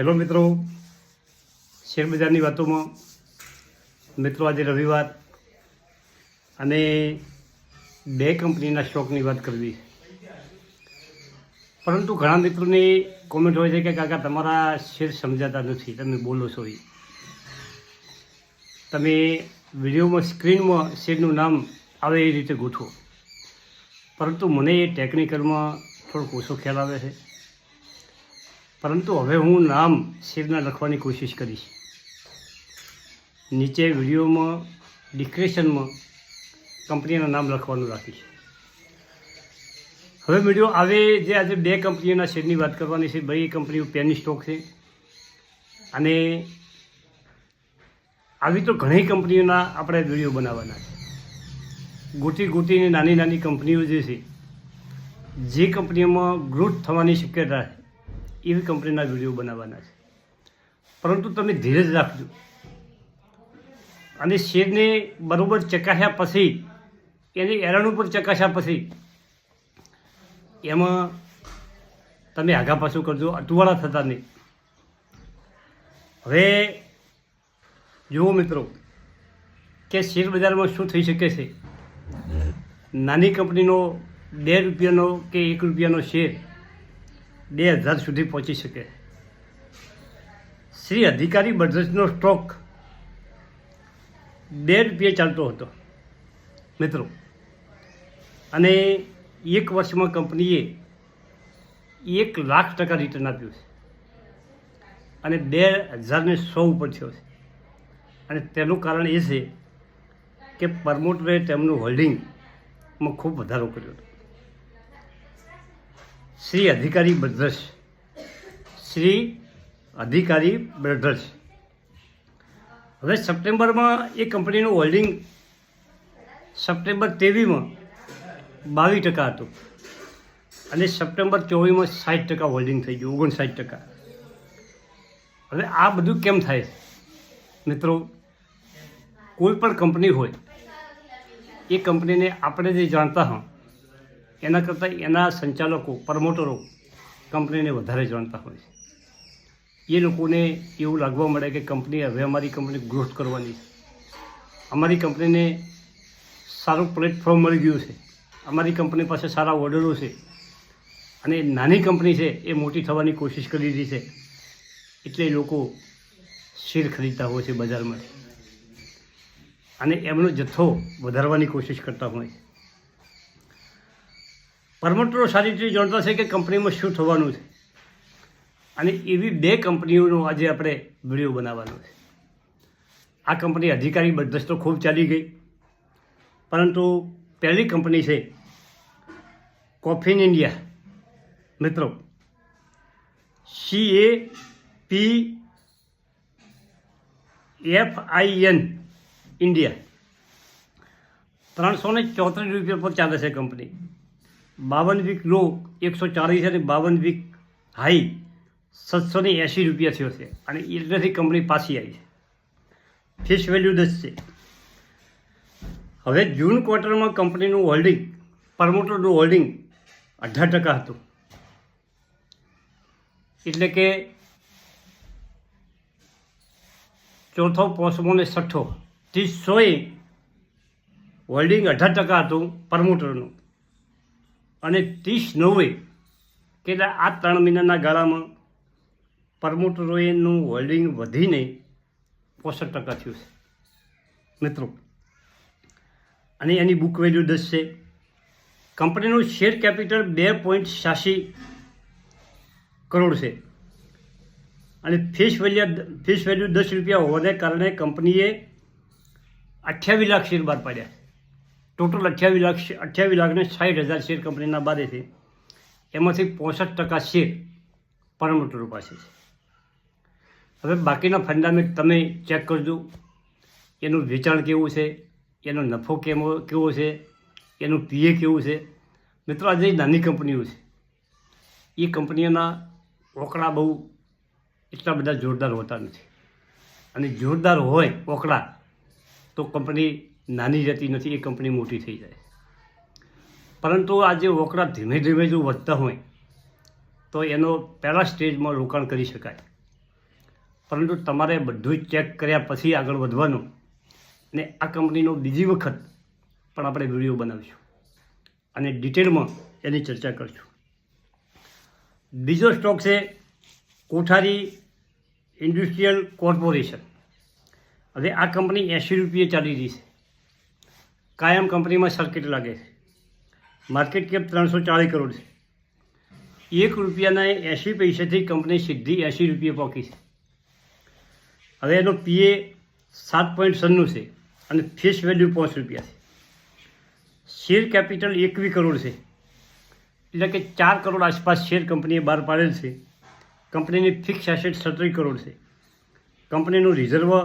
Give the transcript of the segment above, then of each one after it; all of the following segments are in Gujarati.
હેલો મિત્રો. શેરબજારની વાતોમાં મિત્રો આજે રવિવાર અને બે કંપનીના સ્ટોકની વાત કરવી. પરંતુ ઘણા મિત્રોની કોમેન્ટ હોય છે કે કાકા તમારા શેર સમજાતા નથી. તમે બોલો છો એ તમે વિડીયોમાં સ્ક્રીનમાં શેરનું નામ આવે એ રીતે ગોઠવો. પરંતુ મને એ ટેકનિકલમાં થોડોક ઓછો ખ્યાલ આવે છે. પરંતુ હવે હું નામ શિવના લખવાની કોશિશ કરીશ. નીચે વિડીયોમાં, ડિસ્ક્રિપ્શનમાં કંપનીના નામ લખવાનું રાખીશ. હવે વીડિયો આવે જે આજે બે કંપનીઓના શેરની વાત કરવાની છે. બે કંપનીઓ પેની સ્ટોક છે. અને આવી તો ઘણી કંપનીઓના આપણે વીડિયો બનાવવાના છે. ગોટી ગોટીની નાની નાની કંપનીઓ જે છે, જે કંપનીઓમાં ગ્રોથ થવાની શક્યતા છે. એવી કંપનીના વીડિયો બનાવવાના છે. પરંતુ તમે ધીરજ રાખજો. અને શેરને બરાબર ચકાસ્યા પછી, એની એરણ ઉપર ચકાસ્યા પછી, એમાં તમે આગા પાછું કરજો, અટવાળા થતા નહીં. હવે, જુઓ મિત્રો, કે શેર બજારમાં શું થઈ શકે છે? નાની કંપનીનો બે રૂપિયાનો કે એક રૂપિયાનો શેર બે હજાર સુધી પહોંચી શકે. શ્રી અધિકારી બજાજનો સ્ટોક બે રૂપિયે ચાલતો હતો. મિત્રો, અને એક વર્ષમાં કંપનીએ એક લાખ ટકા રિટર્ન આપ્યું છે. અને બે હજારને સો ઉપર થયો છે. અને તેનું કારણ એ છે કે પ્રમોટરે તેમનું હોલ્ડિંગમાં ખૂબ વધારો કર્યો હતો. શ્રી અધિકારી બ્રધર્સ શ્રી અધિકારી બ્રધર્સ હવે સપ્ટેમ્બરમાં એ કંપનીનું હોલ્ડિંગ સપ્ટેમ્બર તેવીસમાં બાવીસ ટકા હતું. અને સપ્ટેમ્બર ચોવીસમાં સાઠ ટકા હોલ્ડિંગ થઈ ગયું, ઓગણસાઠ ટકા. હવે આ બધું કેમ થાય? મિત્રો, કોઈ પણ કંપની હોય, એ કંપનીને આપણે જે જાણતા હોં એના કરતાં એના સંચાલકો, પ્રમોટરો કંપનીને વધારે જાણતા હોય છે. એ લોકોને એવું લાગવા મળે કે કંપની હવે અમારી કંપની ગ્રોથ કરવાની છે. અમારી કંપનીને સારું પ્લેટફોર્મ મળી ગયું છે. અમારી કંપની પાસે સારા ઓર્ડરો છે. અને નાની કંપની છે, એ મોટી થવાની કોશિશ કરી રહી છે. એટલે લોકો શેર ખરીદતા હોય છે બજારમાંથી. અને એમનો જથ્થો વધારવાની કોશિશ કરતા હોય છે. પ્રમોટરો સારી રીતે જાણતા છે કે કંપનીમાં શું થવાનું છે? અને એવી બે કંપનીઓનો આજે આપણે વીડિયો બનાવવાનો છે. આ કંપની અધિકારી બદસ તો ખૂબ ચાલી ગઈ. પરંતુ પહેલી કંપની છે કોફીન ઇન્ડિયા. મિત્રો C A P F I N India. ત્રણસો ને ચોત્રીસ રૂપિયા પર ચાલે છે કંપની. બાવન વીક લો એકસો ચાલીસ અને બાવન વીક હાઈ સાતસો ને એંશી રૂપિયા થયો છે. અને એટલેથી કંપની પાછી આવી છે. ફેસ વેલ્યુ દસ છે. હવે જૂન ક્વાર્ટરમાં કંપનીનું હોલ્ડિંગ, પ્રમોટરનું હોલ્ડિંગ અઢાર ટકા હતું. એટલે કે ચોથો પોસમો ને છઠ્ઠો, ત્રીસોએ હોલ્ડિંગ અઢાર ટકા હતું પ્રમોટરનું. અને ત્રીસ નવે કે આ ત્રણ મહિનાના ગાળામાં પ્રમોટરોએનું હોલ્ડિંગ વધીને પોસઠ ટકા થયું છે. મિત્રો, અને એની બુક વેલ્યુ દસ છે. કંપનીનું શેર કેપિટલ બે પોઈન્ટ છ્યાસી કરોડ છે. અને ફેસ વેલ્યુ ફેસ વેલ્યુ દસ રૂપિયા હોવાને કારણે કંપનીએ અઠ્યાવીસ લાખ શેર બહાર પાડ્યા ટોટલ અઠ્યાવીસ લાખ અઠ્યાવીસ લાખને સાઠ હજાર શેર કંપનીના બાદે છે. એમાંથી પોસઠ ટકા શેર પરમોટરો પાસે છે. હવે બાકીના ફંડામેન્ટ તમે ચેક કરજો. એનું વેચાણ કેવું છે? એનો નફો કેવો કેવો છે? એનું પીએ કેવું છે? મિત્રો, આજે નાની કંપનીઓ છે. એ કંપનીઓના ઓકળા બહુ એટલા બધા જોરદાર હોતા નથી. અને જોરદાર હોય ઓકળા તો કંપની નાની જતી નથી, એ કંપની મોટી થઈ જાય. પરંતુ આ જે ધીમે ધીમે જો વધતા હોય, તો એનો પહેલાં સ્ટેજમાં રોકાણ કરી શકાય. પરંતુ તમારે બધું ચેક કર્યા પછી આગળ વધવાનું અને આ કંપનીનો બીજી વખત પણ આપણે વીડિયો બનાવીશું. અને ડિટેલમાં એની ચર્ચા કરીશું. બીજો સ્ટોક છે કોઠારી ઇન્ડસ્ટ્રીયલ કોર્પોરેશન. હવે આ કંપની એંશી રૂપિયે ચાલી રહી છે. કાયમ કંપનીમાં સર્કિટ લાગે છે. માર્કેટ કેપ ત્રણસો ચાળીસ કરોડ છે. એક રૂપિયાના એંશી પૈસાથી કંપની સીધી એંશી રૂપિયા પહોંચી છે. હવે એનો પીએ સાત પોઈન્ટ સન્નું છે અને ફેસ વેલ્યુ પાંચ રૂપિયા છે. શેર કેપિટલ એકવી કરોડ છે. એટલે કે ચાર કરોડ આસપાસ શેર કંપનીએ બહાર પાડેલ છે. કંપનીની ફિક્સ એસેટ સત્તરી કરોડ છે. કંપનીનું રિઝર્વ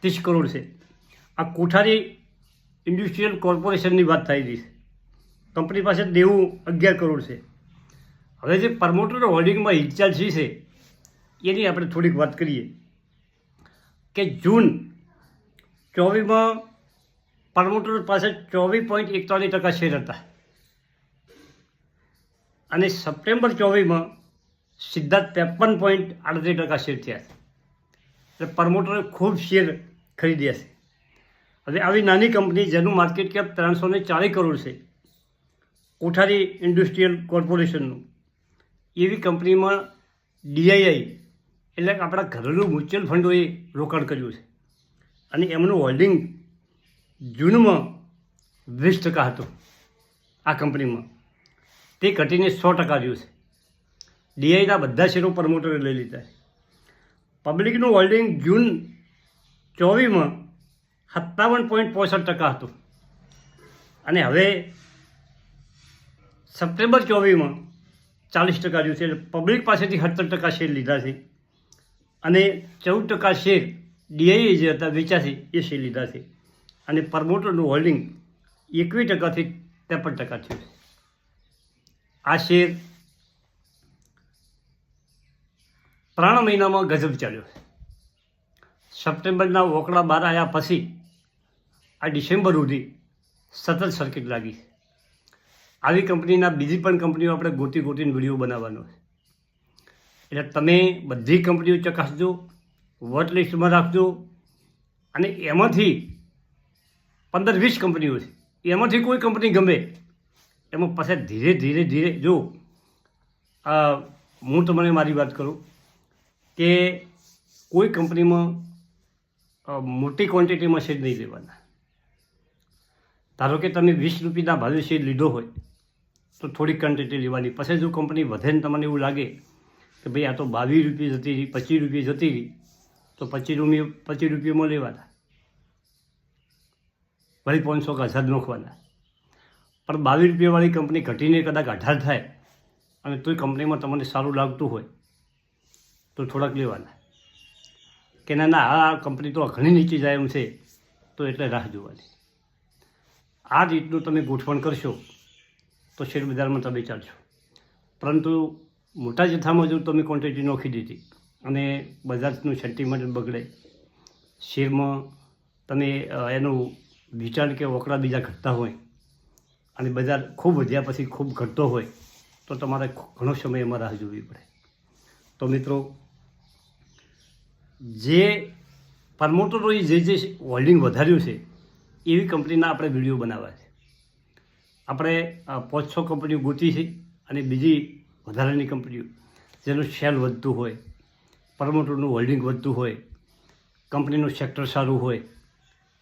ત્રીસ કરોડ છે. આ કોઠારી ઇન્ડસ્ટ્રીયલ કોર્પોરેશનની વાત થઈ રહી છે. કંપની પાસે દેવું અગિયાર કરોડ છે. હવે જે પ્રમોટર હોલ્ડિંગમાં હિલચાલ છે, એની આપણે થોડીક વાત કરીએ. કે જૂન ચોવીસમાં પ્રમોટર પાસે ચોવીસ પોઈન્ટ એકતાલીસ ટકા શેર હતા. અને સપ્ટેમ્બર ચોવીસમાં સીધા ત્રેપન પોઈન્ટ આડત્રીસ ટકા શેર થયા એટલે પ્રમોટરે ખૂબ શેર ખરીદ્યા છે. હવે આવી નાની કંપની જેનું માર્કેટ કેપ ત્રણસો ને ચાલીસ કરોડ છે. કોઠારી ઇન્ડસ્ટ્રીયલ કોર્પોરેશનનું. એવી કંપનીમાં ડીઆઈઆઈ એટલે આપણા ઘરેલું મ્યુચ્યુઅલ ફંડોએ રોકાણ કર્યું છે. અને એમનું હોલ્ડિંગ જૂનમાં વીસ ટકા હતું આ કંપનીમાં. તે ઘટીને સો ટકા રહ્યું છે. ડીઆઈના બધા શેરો પ્રમોટરે લઈ લીધા છે. પબ્લિકનું હોલ્ડિંગ જૂન ચોવીસમાં સત્તાવન પોઈન્ટ પોસઠ ટકા હતું. અને હવે સપ્ટેમ્બર ચોવીસમાં ચાલીસ ટકા રહ્યું છે, એટલે પબ્લિક પાસેથી સત્તર ટકા શેર લીધા છે. અને ચૌદ ટકા શેર ડીઆઈએ જે હતા વેચાશે એ શેર લીધા છે. અને પ્રમોટરનું હોલ્ડિંગ એકવીસ ટકાથી ત્રેપન ટકા થયું. છે આ શેર ત્રણ મહિનામાં ગજબ ચાલ્યો સપ્ટેમ્બરના વોકડા બહાર આવ્યા પછી આ ડિસેમ્બર સુધી સતત સર્કિટ લાગી આવી કંપનીના બીજી પણ કંપનીઓ આપણે ગોતી ગોતીને વીડિયો બનાવવાનો છે. એટલે તમે બધી કંપનીઓ ચકાસજો વોટ લિસ્ટમાં રાખજો અને એમાંથી પંદર વીસ કંપનીઓ છે. એમાંથી કોઈ કંપની ગમે, એમાં પછી ધીરે ધીરે ધીરે જો હું તમને મારી વાત કરું કે કોઈ કંપનીમાં મોટી ક્વોન્ટિટીમાં શેર નહીં લેવાના. ધારો કે તમે વીસ રૂપિયાના ભાવે શેર લીધો હોય, તો થોડી ક્વોન્ટિટી લેવાની. પછી જો કંપની વધે ને તમને એવું લાગે કે ભાઈ આ તો બાવીસ રૂપિયા જતી રહી, પચીસ રૂપિયા જતી રહી, તો પચીસ રૂપિયા, પચીસ રૂપિયામાં લેવાના. વળી પાંચસો કે હજાર નોખવાના. પણ બાવીસ રૂપિયાવાળી કંપની ઘટીને કદાચ અઢાર થાય અને તોય કંપનીમાં તમને સારું લાગતું હોય, તો થોડાક લેવાના. કે ના ના, આ કંપની તો ઘણી નીચે જાય એમ છે, તો એટલે રાહ જોવાની. આ રીતનું તમે ગોઠવણ કરશો, તો શેર બજારમાં તમે ચાલશો. પરંતુ મોટા જથ્થામાં જો તમે ક્વોન્ટિટી નોખી દીધી અને બજારનું સેન્ટિમેન્ટ બગડે, શેરમાં તમે એનું વિચાર કે વકડા બીજા ઘટતા હોય અને બજાર ખૂબ વધ્યા પછી ખૂબ ઘટતો હોય, તો તમારે ઘણો સમય એમાં રાહ જોવી પડે. તો મિત્રો, જે પ્રમોટરોએ જે જે હોલ્ડિંગ વધાર્યું છે એવી કંપનીના આપણે વીડિયો બનાવ્યા છે. આપણે પાંચ છ કંપનીઓ ગોતી છે અને બીજી વધારાની કંપનીઓ. જેનું સેલ વધતું હોય, પ્રમોટરનું હોલ્ડિંગ વધતું હોય, કંપનીનું સેક્ટર સારું હોય,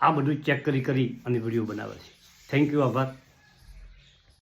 આ બધું ચેક કરી કરી અને વીડિયો બનાવે છે. થેન્ક યુ, આભાર.